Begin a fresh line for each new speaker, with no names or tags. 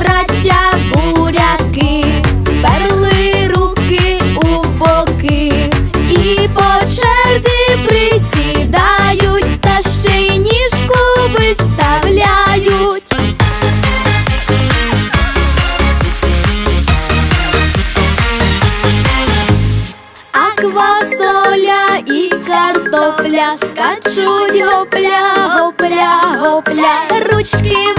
браття буряки, перли руки у боки і по черзі присідають, та ще й ніжку виставляють. А квасоля і картопля скачуть гопля, гопля, гопля, ручки.